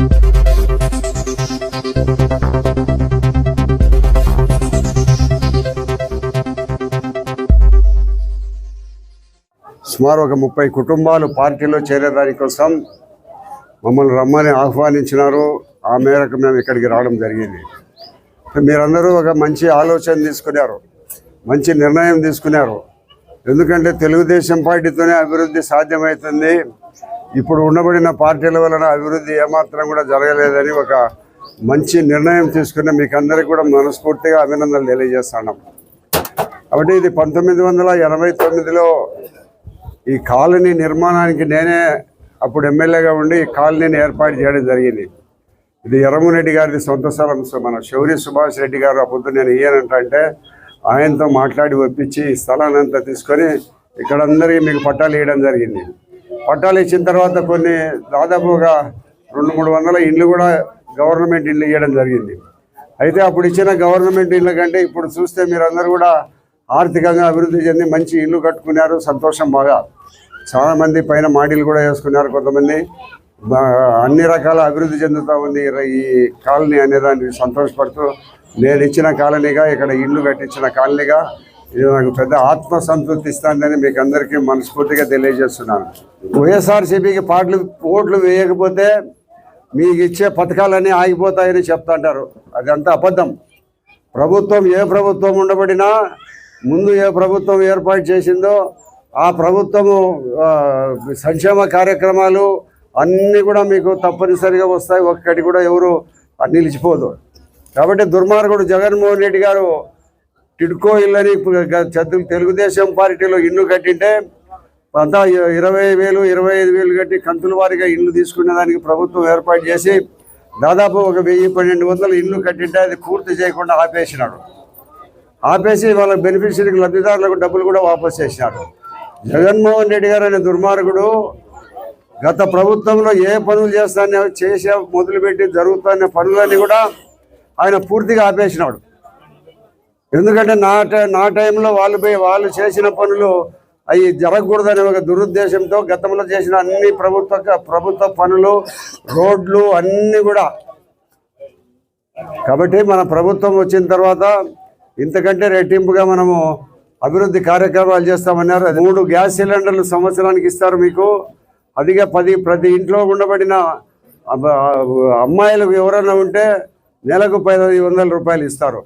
సుమారు ఒక ముప్పై కుటుంబాలు పార్టీలో చేరేదాని కోసం మమ్మల్ని రమ్మని ఆహ్వానించినారు. ఆ మేరకు మేము ఇక్కడికి రావడం జరిగింది. మీరందరూ ఒక మంచి ఆలోచన తీసుకున్నారు. మంచి నిర్ణయం తీసుకున్నారు. ఎందుకంటే తెలుగుదేశం పార్టీతోనే అభివృద్ధి సాధ్యమవుతుంది. ఇప్పుడు ఉండబడిన పార్టీల వలన అభివృద్ధి ఏమాత్రం కూడా జరగలేదని ఒక మంచి నిర్ణయం తీసుకుని మీకు అందరికీ కూడా మనస్ఫూర్తిగా అభినందనలు తెలియజేస్తున్నాం. కాబట్టి ఇది పంతొమ్మిది వందల ఎనభై తొమ్మిదిలో ఈ కాలనీ నిర్మాణానికి నేనే అప్పుడు ఎమ్మెల్యేగా ఉండి ఈ కాలనీని ఏర్పాటు చేయడం జరిగింది. ఇది ఎర్రమరెడ్డి గారిది సొంత స్థలం మన శౌరి సుభాష్ రెడ్డి గారు అప్పుడు నేను ఏనంటే ఆయనతో మాట్లాడి ఒప్పించి ఈ స్థలాన్ని అంతా తీసుకొని ఇక్కడ అందరికీ మీకు పట్టాలు వేయడం జరిగింది. పట్టాలు ఇచ్చిన తర్వాత కొన్ని దాదాపుగా రెండు మూడు వందల ఇండ్లు కూడా గవర్నమెంట్ ఇండ్లు ఇవ్వడం జరిగింది. అయితే అప్పుడు ఇచ్చిన గవర్నమెంట్ ఇళ్ళ కంటే ఇప్పుడు చూస్తే మీరందరూ కూడా ఆర్థికంగా అభివృద్ధి చెంది మంచి ఇల్లు కట్టుకున్నారు సంతోషం బాగా. చాలామంది పైన మాడీలు కూడా వేసుకున్నారు కొంతమంది. అన్ని రకాల అభివృద్ధి చెందుతూ ఉంది. ఈ- కాలనీ అనేదానికి సంతోషపడుతూ నేను ఇచ్చిన కాలనీగా ఇక్కడ ఇల్లు కట్టించిన కాలనీగా ఇది నాకు పెద్ద ఆత్మ సంతృప్తి ఇస్తుందని మీకు అందరికీ మనస్ఫూర్తిగా తెలియజేస్తున్నాను. వైఎస్ఆర్సీపీకి పాటలు ఓట్లు వేయకపోతే మీకు ఇచ్చే పథకాలన్నీ ఆగిపోతాయని చెప్తుంటారు. అదంతా అబద్ధం. ప్రభుత్వం ఏ ప్రభుత్వం ఉండబడినా ముందు ఏ ప్రభుత్వం ఏర్పాటు చేసిందో ఆ ప్రభుత్వము సంక్షేమ కార్యక్రమాలు అన్నీ కూడా మీకు తప్పనిసరిగా వస్తాయి. ఒక్కటి కూడా ఎవరు నిలిచిపోదు. కాబట్టి దుర్మార్గుడు జగన్మోహన్ రెడ్డి గారు టిడ్కో ఇల్లని ఇప్పుడు చదువు తెలుగుదేశం పార్టీలో ఇల్లు కట్టింటే అంతా ఇరవై వేలు ఇరవై ఐదు వేలు కట్టి కంతుల వారిగా ఇల్లు తీసుకునే దానికి ప్రభుత్వం ఏర్పాటు చేసి దాదాపు ఒక వెయ్యి పన్నెండు వందల ఇల్లు కట్టింటే అది పూర్తి చేయకుండా ఆపేసినాడు. ఆపేసి వాళ్ళ బెనిఫిషరీకి లబ్ధిదారులకు డబ్బులు కూడా వాపసు చేసినాడు. జగన్మోహన్ రెడ్డి గారు అనే దుర్మార్గుడు గత ప్రభుత్వంలో ఏ పనులు చేస్తానో చేసే మొదలుపెట్టి జరుగుతున్న పనులన్నీ కూడా ఆయన పూర్తిగా ఆపేసినాడు. ఎందుకంటే నా టై నా టైంలో వాళ్ళు పోయి వాళ్ళు చేసిన పనులు అవి జరగకూడదనే ఒక దురుద్దేశంతో గతంలో చేసిన అన్ని ప్రభుత్వ ప్రభుత్వ పనులు రోడ్లు అన్నీ కూడా. కాబట్టి మన ప్రభుత్వం వచ్చిన తర్వాత ఇంతకంటే రెట్టింపుగా మనము అభివృద్ధి కార్యక్రమాలు చేస్తామన్నారు. అది మూడు గ్యాస్ సిలిండర్లు సంవత్సరానికి ఇస్తారు మీకు. అదిగా పది ప్రతి ఇంట్లో ఉండబడిన అమ్మాయిలకు ఎవరైనా ఉంటే నెలకు పదహైదు వందల రూపాయలు ఇస్తారు.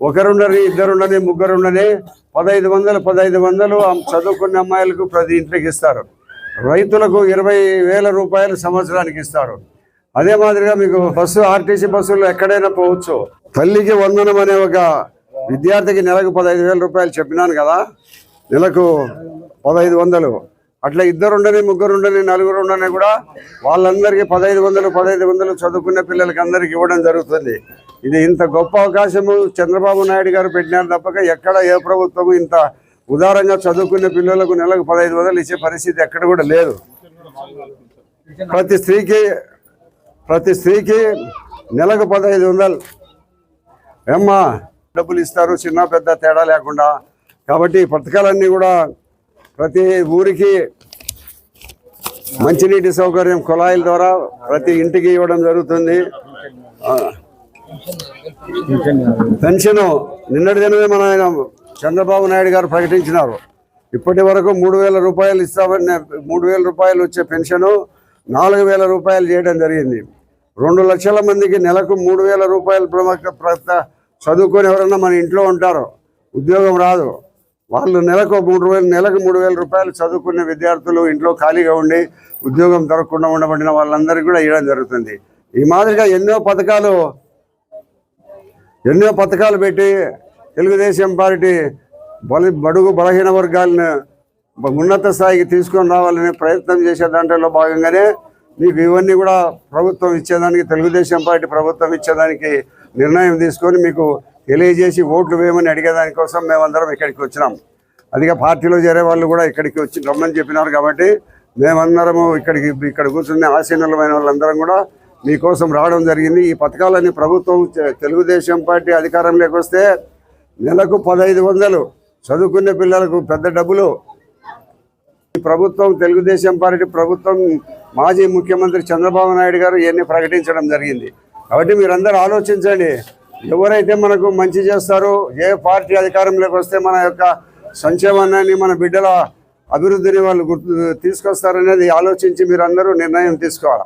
ఒకరుండని ఇద్దరుండని ముగ్గురుండని పదహైదు వందలు పదహైదు వందలు చదువుకున్న అమ్మాయిలకు ప్రతి ఇంట్లోకి ఇస్తారు. రైతులకు ఇరవై వేల రూపాయలు సంవత్సరానికి ఇస్తారు. అదే మాదిరిగా మీకు బస్సు ఆర్టీసీ బస్సుల్లో ఎక్కడైనా పోవచ్చు. తల్లికి వందనం అనే ఒక విద్యార్థికి నెలకు పదహైదు వేల రూపాయలు చెప్పినాను కదా. నెలకు పదహైదు వందలు. అట్లా ఇద్దరు ఉండని ముగ్గురు ఉండని నలుగురు ఉండని కూడా వాళ్ళందరికీ పదహైదు వందలు పదహైదు వందలు చదువుకునే పిల్లలకి అందరికి ఇవ్వడం జరుగుతుంది. ఇది ఇంత గొప్ప అవకాశము చంద్రబాబు నాయుడు గారు పెట్టినారు తప్పక ఎక్కడ ఏ ప్రభుత్వము ఇంత ఉదారంగా చదువుకునే పిల్లలకు నెలకు పదహైదు వందలు ఇచ్చే పరిస్థితి ఎక్కడ కూడా లేదు. ప్రతి స్త్రీకి ప్రతి స్త్రీకి నెలకు పదహైదు వందలు. ఏమ్మా డబ్బులు ఇస్తారు చిన్న పెద్ద తేడా లేకుండా. కాబట్టి ఈ పథకాలన్నీ కూడా ప్రతి ఊరికి మంచినీటి సౌకర్యం కుళాయిల ద్వారా ప్రతి ఇంటికి ఇవ్వడం జరుగుతుంది. పెన్షన్ నిన్నటి దినమే మన ఆయన చంద్రబాబు నాయుడు గారు ప్రకటించినారు. ఇప్పటి వరకు మూడు వేల రూపాయలు ఇస్తామని మూడు వేల రూపాయలు వచ్చే పెన్షను నాలుగు వేల రూపాయలు చేయడం జరిగింది. రెండు లక్షల మందికి నెలకు మూడు వేల రూపాయలు ప్రముఖ చదువుకొని ఎవరన్నా మన ఇంట్లో ఉంటారు. ఉద్యోగం రాదు. వాళ్ళు నెలకు మూడు వేలు నెలకు మూడు వేల రూపాయలు చదువుకునే విద్యార్థులు ఇంట్లో ఖాళీగా ఉండి ఉద్యోగం దొరకకుండా ఉండబడిన వాళ్ళందరికీ కూడా ఇవ్వడం జరుగుతుంది. ఈ మాదిరిగా ఎన్నో పథకాలు ఎన్నో పథకాలు పెట్టి తెలుగుదేశం పార్టీ బల బడుగు బలహీన వర్గాలను ఉన్నత స్థాయికి తీసుకొని రావాలనే ప్రయత్నం చేసే దాంట్లో భాగంగానే మీకు ఇవన్నీ కూడా ప్రభుత్వం ఇచ్చేదానికి తెలుగుదేశం పార్టీ ప్రభుత్వం ఇచ్చేదానికి నిర్ణయం తీసుకొని మీకు తెలియజేసి ఓట్లు వేయమని అడిగేదానికోసం మేమందరం ఇక్కడికి వచ్చినాం. అదిగా పార్టీలో చేరే వాళ్ళు కూడా ఇక్కడికి వచ్చి రమ్మని చెప్పినారు కాబట్టి మేమందరము ఇక్కడికి ఇక్కడ కూర్చున్న ఆసీనులమైన వాళ్ళందరం కూడా మీకోసం రావడం జరిగింది. ఈ పథకాలన్నీ ప్రభుత్వం తెలుగుదేశం పార్టీ అధికారంలోకి వస్తే నెలకు పదహైదు వందలు చదువుకునే పిల్లలకు పెద్ద డబ్బులు. ఈ ప్రభుత్వం తెలుగుదేశం పార్టీ ప్రభుత్వం మాజీ ముఖ్యమంత్రి చంద్రబాబు నాయుడు గారు ఇవన్నీ ప్రకటించడం జరిగింది. కాబట్టి మీరందరూ ఆలోచించండి. ఎవరైతే మనకు మంచి చేస్తారో ఏ పార్టీ అధికారంలోకి వస్తే మన యొక్క సంక్షేమాన్ని మన బిడ్డల అభివృద్ధిని వాళ్ళు గుర్తు తీసుకొస్తారనేది ఆలోచించి మీరందరూ నిర్ణయం తీసుకోవాలి?